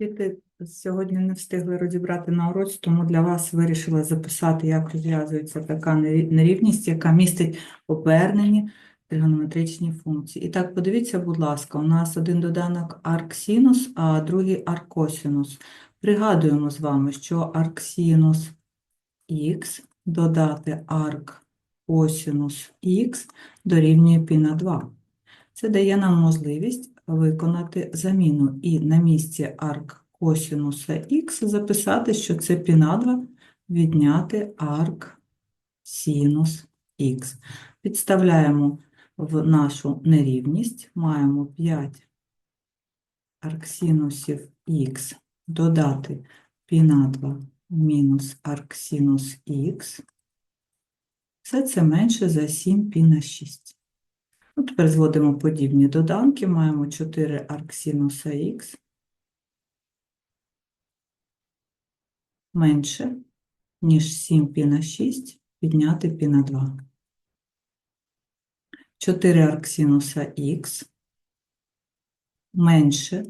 Діти сьогодні не встигли розібрати на уроці, тому для вас вирішила записати, як розв'язується така нерівність, яка містить обернені тригонометричні функції. І так, подивіться, будь ласка, у нас один доданок арксинус, а другий аркосинус. Пригадуємо з вами, що арксинус х додати аркосинус х дорівнює π на 2. Це дає нам можливість виконати заміну і на місці арк косінуса х записати, що це π на 2 відняти арк синус х. Підставляємо в нашу нерівність, маємо 5 арксинусів х додати π на 2 мінус арксинус х. Все це менше за 7 π на 6. Ну, тепер зводимо подібні доданки. Маємо 4 арксинуса х менше, ніж 7 π на 6 підняти π на 2. 4 арксинуса х менше.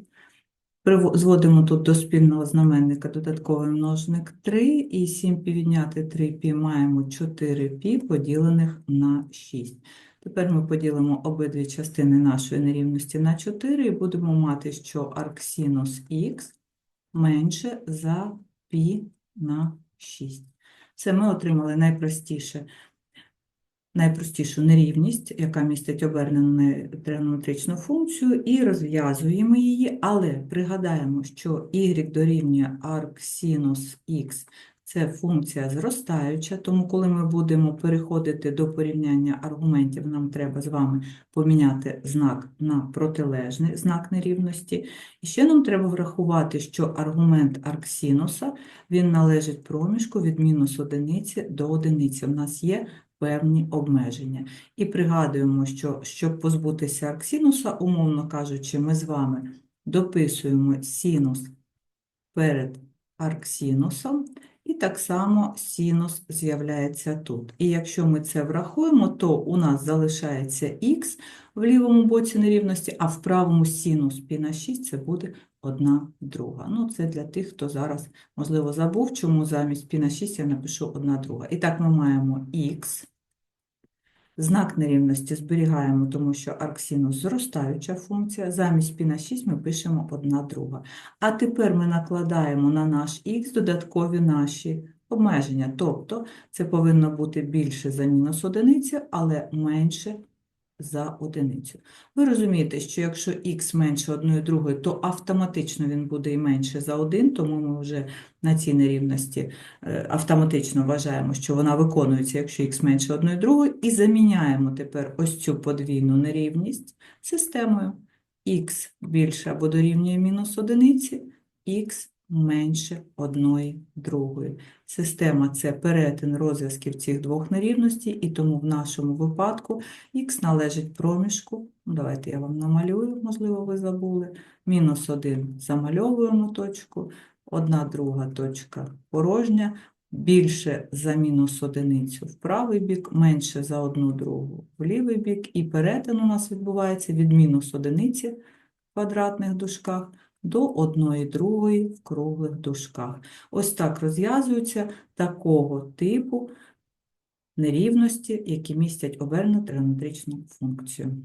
Зводимо тут до спільного знаменника додатковий множник 3 і 7 пі відняти 3 пі маємо 4 пі поділених на 6. Тепер ми поділимо обидві частини нашої нерівності на 4 і будемо мати, що арксинус х менше за пі на 6. Це ми отримали найпростіше, найпростішу нерівність, яка містить обернену не- тригонометричну функцію, і розв'язуємо її, але пригадаємо, що y дорівнює арксинус х це функція зростаюча, тому коли ми будемо переходити до порівняння аргументів, нам треба з вами поміняти знак на протилежний знак нерівності. І ще нам треба врахувати, що аргумент арксинуса, він належить проміжку від мінус одиниці до одиниці. У нас є певні обмеження. І пригадуємо, що щоб позбутися арксинуса, умовно кажучи, ми з вами дописуємо синус перед арксинусом, і так само синус з'являється тут. І якщо ми це врахуємо, то у нас залишається х в лівому боці нерівності, а в правому синус π на 6 це буде 1 друга. Ну, це для тих, хто зараз, можливо, забув, чому замість π на 6 я напишу 1 друга. І так ми маємо х. Знак нерівності зберігаємо, тому що арксинус зростаюча функція. Замість π на 6 ми пишемо 1 друга. А тепер ми накладаємо на наш х додаткові наші обмеження. Тобто це повинно бути більше за мінус одиницю, але менше за одиницю. Ви розумієте, що якщо х менше 1 другої, то автоматично він буде і менше за 1, тому ми вже на цій нерівності е, автоматично вважаємо, що вона виконується, якщо х менше 1 другої, і заміняємо тепер ось цю подвійну нерівність системою х більше або дорівнює мінус одиниці, х менше 1 другої. Система – це перетин розв'язків цих двох нерівностей, і тому в нашому випадку х належить проміжку, ну, давайте я вам намалюю, можливо, ви забули, мінус 1 замальовуємо точку, 1 друга точка порожня, більше за мінус одиницю в правий бік, менше за 1 другу в лівий бік, і перетин у нас відбувається від мінус одиниці в квадратних дужках до одної другої в круглих дужках. Ось так розв'язуються такого типу нерівності, які містять оберну тригонометричну функцію.